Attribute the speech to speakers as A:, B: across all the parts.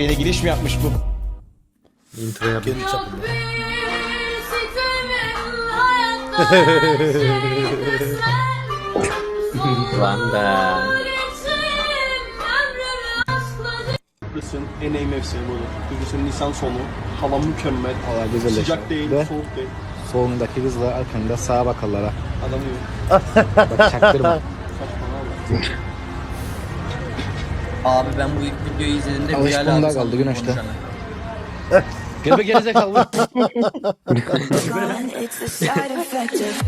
A: Şeyle giriş mi yapmış bu?
B: Intro yap.
C: Kendi çapında.
B: Lan be.
D: Kıbrıs'ın en iyi mevsimi budur. Kıbrıs'ın Nisan sonu. Hava mükemmel.
A: Hava güzelleşiyor.
D: Sıcak değil,
A: Ve
D: soğuk değil.
A: solundaki kızla arkanda sağa bakarlara.
D: Adam yok.
A: Bak çaktırma.
D: Saçmalama.
E: Abi ben bu ilk videoyu izlediğimde
A: Alışkın
E: Bilal abi
A: kaldı
E: sandım
A: güneşte.
E: konuşanı.
A: Gel be gerizekalı.
F: It's the side effect of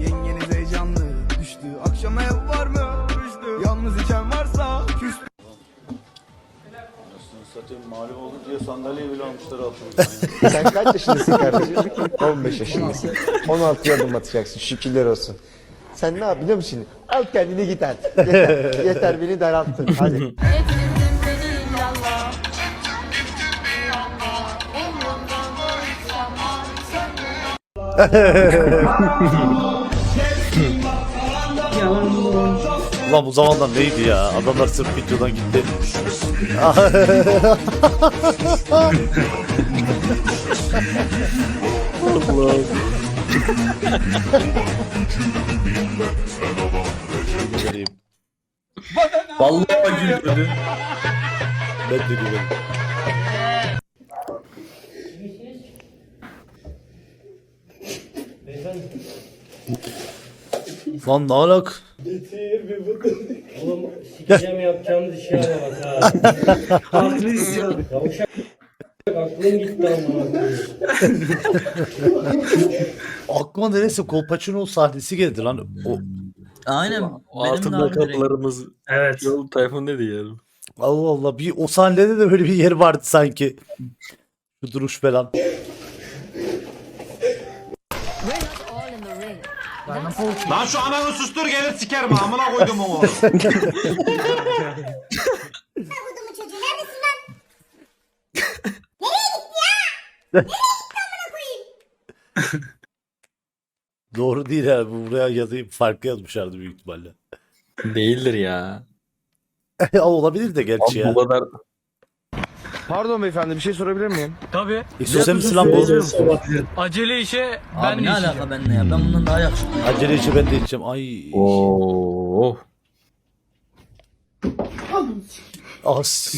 G: Yengeniz heyecanlı düştü Akşama ev var mı? Düştü Yalnız içen varsa küs
H: Satayım mağlup oldu diye sandalyeyi bile almışlar altına.
I: Sen kaç yaşındasın kardeşim? 15 yaşındasın. 16 adım atacaksın şükürler olsun. Sen ne yap biliyor musun şimdi? Al kendini git artık. Yeter, yeter beni daralttın. Hadi.
C: Ulan bu zamanlar neydi ya? Adamlar sırf videodan gitti. Vereyim.
B: Vallahi güldürdü.
C: Ben de gülerim. Lan ne alak?
J: Sikeceğim yapacağımız işe bak ha. Haklı istiyorum. Yavuşak. Aklım gitti ama.
C: Aklıma neresi Kolpaçino sahnesi geldi lan. O,
E: Aynen.
B: O
E: benim de
B: altında
E: abi direkt-
B: kapılarımız.
J: Evet.
B: Yol Tayfun ne diyor?
C: Allah Allah bir o sahnede de böyle bir yer vardı sanki. Şu duruş falan.
H: Lan şu ananı sustur gelir sikerim amına koydum onu.
C: Doğru değil ya. Bu buraya yazayım farklı yazmışlardı büyük ihtimalle.
B: Değildir ya.
C: Olabilir de gerçi
B: Abi
C: ya.
B: bu kadar
I: Pardon beyefendi bir şey sorabilir miyim?
J: Tabii.
C: İstiyorsan lan bu?
J: Acele işe
E: Abi ne alaka benimle ya? Ben bundan daha yakışıklıyım.
C: Acele içi ben de içeceğim. Ay.
B: Oo.
C: As.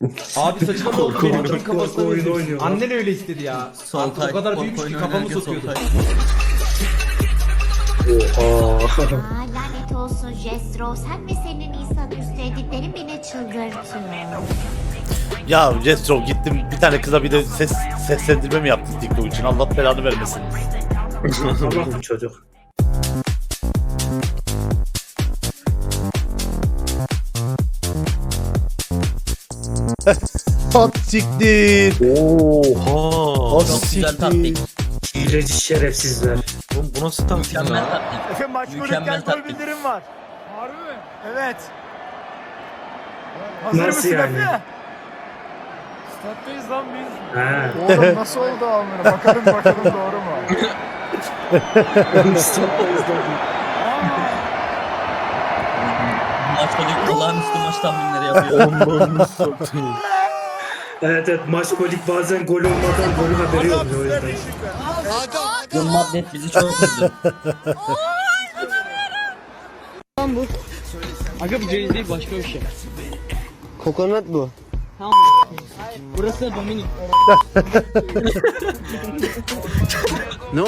A: Abi saçma oldu. Benim kim kafasına. Annen öyle istedi ya.
E: Sol
A: Artık
E: tay,
A: o kadar büyümüş ki kafamı sokuyordu.
K: Aa, lanet olsun Jestro. Sen ve senin insan üstü editlerin beni çıldırtıyor.
C: Ya Jestro gittim bir tane kıza bir de ses seslendirme mi yaptın TikTok için? Allah belanı vermesin.
J: Allah bu çocuk.
C: At siktir.
B: Oha.
C: At
E: Çok güzel
C: siktir.
J: Hileci şerefsizler.
B: Oğlum bu nasıl taktik
E: Mükemmel
B: ya?
E: taktik.
G: Maç
E: Mükemmel
G: golünden gol
E: taktik.
G: bildirim var Harbi mi? Evet Hazır
J: Nasıl
G: mısın
J: yani?
G: Efe? Stat'tayız lan biz
J: Ha.
G: Oğlum nasıl oldu amına bakalım bakalım doğru mu?
E: Maç golü olağanüstü maç tahminleri yapıyor.
J: Evet evet maç golik bazen gol olmadan golün haberi yok o yüzden.
E: Bu Madnet bizi çok üzdü.
J: Aga bu ceviz değil başka bir şey.
I: Kokonat bu.
J: Burası da Dominik.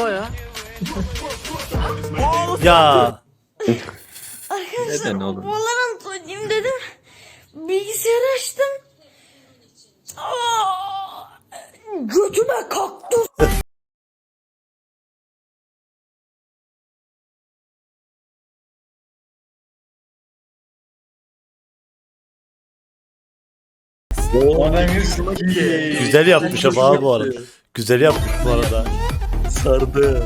C: Ya.
B: Neden oğlum?
F: Valorant oynayayım dedim. Bilgisayarı açtım. Aa, götüme kalktı.
C: Güzel yapmış ama ha bu arada. Güzel yapmış bu arada.
B: Sardı.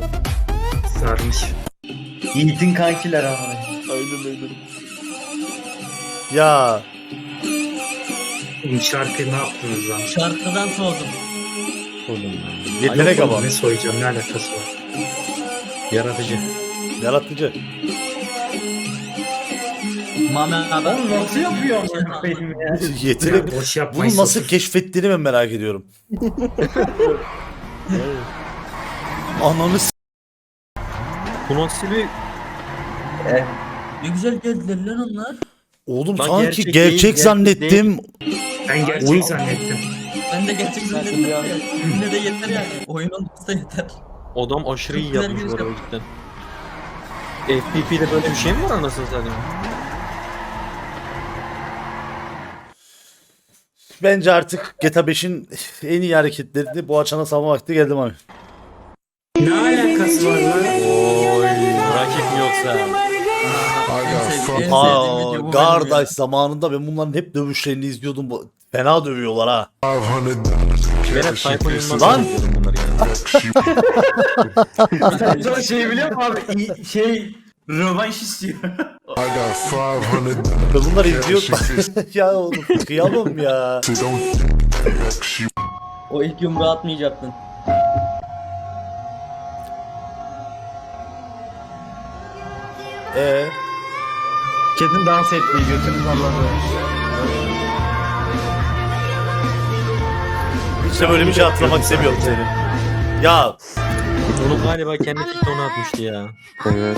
J: Sarmış.
E: Yiğit'in kankiler ama.
B: Aynen aynen.
C: Ya.
J: Bu şarkıyı ne yaptınız lan?
E: Şarkıdan soğudum.
C: Yetenek ama.
J: Ne soyacağım ne alakası var?
B: Yaratıcı.
C: Yaratıcı.
E: Abi.
J: Oğlum nasıl yapıyor amına koyayım ya?
C: Yetenek.
J: Boş yapmayın.
C: Bunu nasıl keşfettiğini ben merak ediyorum. Ananı s-
B: Bu nasıl bir...
E: Ne güzel geldiler lan onlar.
C: Oğlum
B: Lan
C: sanki
B: gerçek
C: gerçek,
B: değil, gerçek
C: zannettim.
J: Ben gerçek
C: Oyun-
J: zannettim.
E: Ben de gerçek zannettim ya. Yine de yeter yani. Oyun olmasa yeter.
B: Adam aşırı iyi yapmış bu arada cidden. FPP'de böyle bir şey mi var anasını satayım?
C: Bence artık GTA 5'in en iyi hareketlerini bu açana salma vakti geldi abi.
J: Ne alakası var lan?
B: Oy, rakip mi yoksa?
E: En sevdiğim
C: Aa,
E: video bu benim ya.
C: Gardaş zamanında ben bunların hep dövüşlerini izliyordum. Bu- Fena dövüyorlar ha.
B: Ben hep Tayfun Yılmaz'ı
C: Lan!
B: izliyordum bunları ya.
E: Sonra
H: şey biliyor musun abi? Şey rövanş istiyor.
C: Ben bunları ya oğlum kıyamam ya.
E: O ilk yumruğu atmayacaktın.
C: Ee,
H: Kedin dans ettiği götünü salladı.
C: işte böyle bir şey hatırlamak istemiyorum seni. Ya
B: Onu galiba kendi TikTok'una atmıştı ya.
I: Evet.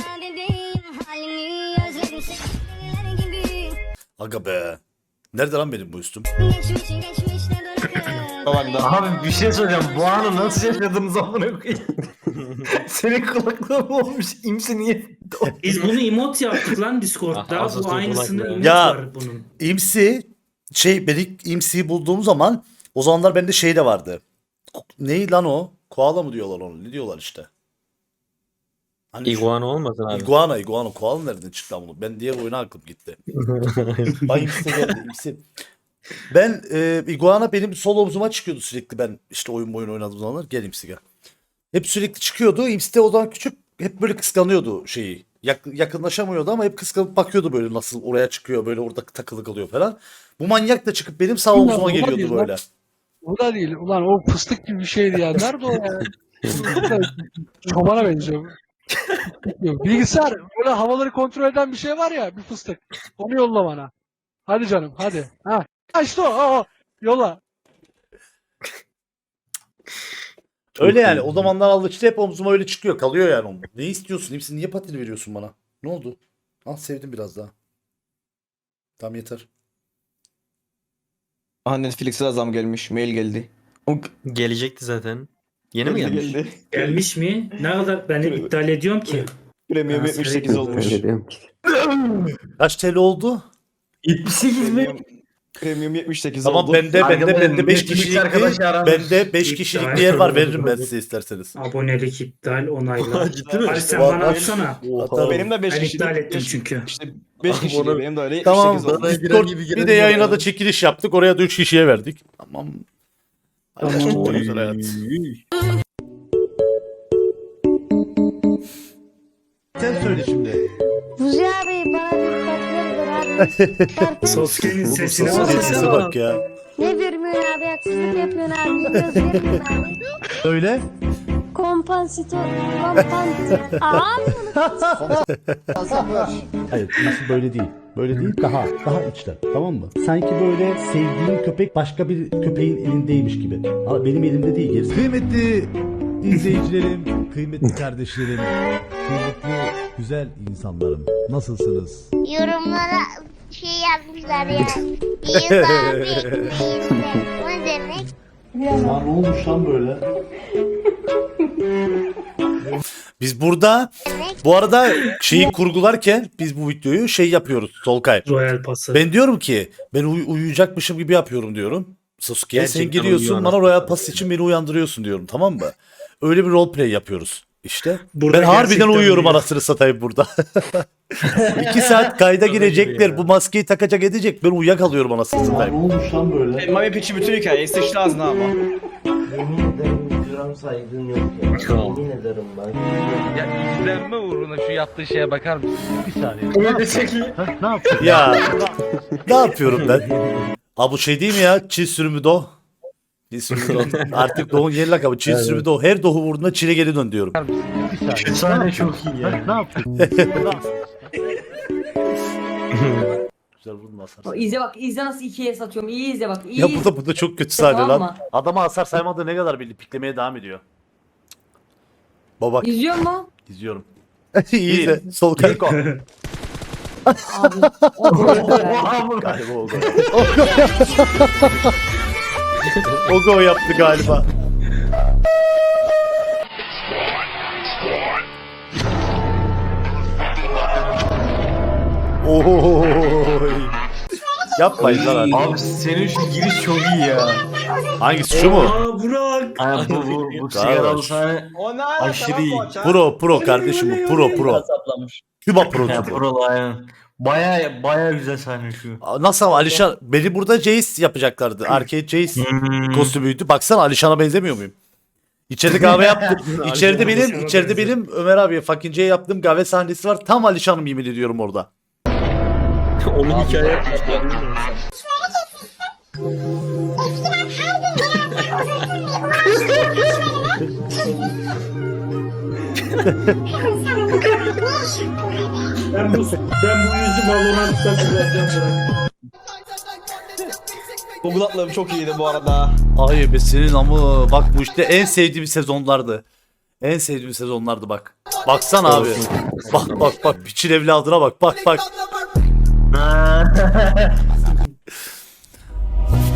C: Aga be. Nerede lan benim bu üstüm?
H: Abi bir şey söyleyeceğim. Bu anı nasıl yaşadınız amına koyayım? Senin kulaklığın olmuş. İmsi niye?
J: Biz bunu emot yaptık lan Discord'da.
B: Ah,
J: Bu aynısını emot
C: ya.
J: var bunun.
C: İmsi şey ben ilk İmsi'yi bulduğum zaman o zamanlar bende şey de vardı. Ko- Ney lan o? Koala mı diyorlar onu? Ne diyorlar işte? Hani şu-
B: Iguana olmasın abi.
C: Iguana, iguana. Koala nereden çıktı lan bunu? Ben diğer oyuna aklım gitti. Ay imsi geldi, imsi. Ben e, iguana benim sol omzuma çıkıyordu sürekli ben işte oyun oyun oynadığım zamanlar. Gel imsi gel. Hep sürekli çıkıyordu. İmsi de o zaman küçük hep böyle kıskanıyordu şeyi. Yak- yakınlaşamıyordu ama hep kıskanıp bakıyordu böyle nasıl oraya çıkıyor böyle orada takılı kalıyor falan. Bu manyak da çıkıp benim sağ omzuma
L: Ulan,
C: geliyordu
L: ulan,
C: böyle.
L: O da değil. Ulan o fıstık gibi bir şeydi ya. Nerede o ya? Çobana benziyor. Bilgisayar böyle havaları kontrol eden bir şey var ya bir fıstık. Onu yolla bana. Hadi canım hadi. Ha. Ha işte o. o, o. Yolla.
C: Öyle yani o zamanlar alıştı hep omzuma öyle çıkıyor kalıyor yani omzum. Ne istiyorsun? İmsi niye patini veriyorsun bana? Ne oldu? Al sevdim biraz daha. Tamam yeter.
I: Aha Netflix'e de zam gelmiş. Mail geldi.
B: Gelecekti zaten. Yeni mi gelmiş?
I: Geldi.
J: Gelmiş mi? Ne kadar ben iptal ediyorum ki.
I: Premium
J: Ha,
I: 78
J: sürekli
I: olmuş.
C: Kaç TL oldu?
H: 78 mi?
I: Premium 78
C: Tamam
I: oldu.
C: bende bende bende 5
H: Netflix
C: kişilik bende 5
J: İptal.
C: kişilik bir yer var veririm ben size isterseniz.
J: Abonelik iptal onayla.
B: Ciddi mi?
J: Ali sen bana atsana.
I: Benim de 5
J: Ben
I: kişilik.
J: iptal ettim çünkü.
I: İşte 5 kişilik. Benim de öyle
C: Tamam
I: 78 oldu.
B: Gibi
C: bir de yayına
B: ya.
C: da çekiliş yaptık. Oraya da 3 kişiye verdik. Tamam.
L: Tamam.
C: çok güzel hayat. Sen söyle şimdi.
K: Buzi abi bana bir patlar abi.
J: Soske'nin
C: Oğlum
J: sesine
C: sesi
J: bak.
C: sesi bak ya.
K: Ne vermiyorsun abi haksızlık yapıyorsun abi. Gözü yapıyorsun abi.
C: Öyle.
K: Kompansitör. Kompansitör. Abi.
M: Hayır, nasıl böyle değil. Böyle değil, daha daha içten. Tamam mı? Sanki böyle sevdiğin köpek başka bir köpeğin elindeymiş gibi. Ama benim elimde değil. Gerisi. Kıymetli izleyicilerim, kıymetli kardeşlerim, kıymetli güzel insanlarım. Nasılsınız?
K: Yorumlara şey yazmışlar ya. İyiyiz abi. iyiyiz de. O ne demek?
M: Ya ne olmuş lan böyle?
C: Biz burada bu arada şeyi kurgularken biz bu videoyu şey yapıyoruz Solkay.
J: Royal pası.
C: Ben diyorum ki ben uy- uyuyacakmışım gibi yapıyorum diyorum. Sasuke'ye sen
B: Gerçekten
C: giriyorsun
B: uyuyor
C: bana
B: anasını
C: Royal
B: satayım.
C: Pass için beni uyandırıyorsun diyorum tamam mı? Öyle bir roleplay yapıyoruz işte.
J: Burada
C: ben harbiden
J: gerçekten
C: uyuyorum
J: uyuyor.
C: anasını satayım burada. İki saat kayda girecekler bu maskeyi takacak edecek ben uyuyakalıyorum anasını
M: Ne
C: satayım.
M: olmuş lan böyle?
I: Mami piçi bütün hikayeyi sıçtı ağzına ama.
A: Ya izlenme uğruna şu yaptığı şeye bakar mısın?
M: Bir saniye.
H: Öyle.
M: Ha, ne yapıyorsun?
C: Ya ne yapıyorum ben? Ha bu şey değil mi ya? Çil sürümü do. Çil sürümü do. Artık doğun yeni lakabı. Çil sürümü do. Her doğu vurduğunda çile geri dön diyorum.
M: Bir saniye.
H: Şu
M: Ne
H: sahne çok iyi
M: Ha,
H: ya.
M: ne yapıyorsun?
C: Güzel vurma hasar.
F: O izle bak izle nasıl ikiye satıyorum. İyi izle bak. iyi
C: Ya
F: izle.
C: bu da bu da çok kötü sahne
F: Tamam
C: lan.
F: mı?
C: Adama hasar saymadığı ne kadar belli. Piklemeye devam ediyor. Baba
F: İzliyor mu?
C: izliyorum. İyi de sol kalp.
F: Abi. O be.
C: Galiba o gol. yaptı galiba. Oy. Yapmayın lan hadi.
H: Abi senin şu giriş çok iyi ya.
C: Hangisi şu mu?
J: Aa Burak.
H: Aynen bu bu bu sigaralı sahne
J: O ne
H: aşırı iyi.
C: Pro pro kardeşim bu pro pro.
E: Hesaplamış.
C: Küba
H: Ya
C: procu bu.
H: buralı aynen. Baya baya güzel sahne şu.
C: Nasıl ama Alişan beni burada Jace yapacaklardı. Arcade Jace kostümüydü. Baksana Alişan'a benzemiyor muyum? İçeride kahve yaptım. içeride benim, içeride benim Ömer abi fucking J yaptığım kahve sahnesi var. Tam Alişan'ım yemin ediyorum orada.
B: Onun hikaye yapmışlar.
J: Ben bu, ben bu yüzü Valorant'ta kullanacağım Burak.
D: Google atlarım çok iyiydi bu arada.
C: Ay be senin ama bak bu işte en sevdiğim sezonlardı. En sevdiğim sezonlardı bak. Baksana abi. Bak bak bak piçin evladına bak bak bak.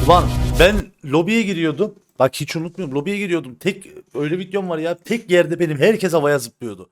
C: Ulan ben lobiye giriyordum. Bak hiç unutmuyorum. Lobiye giriyordum. Tek öyle videom var ya. Tek yerde benim herkes havaya zıplıyordu.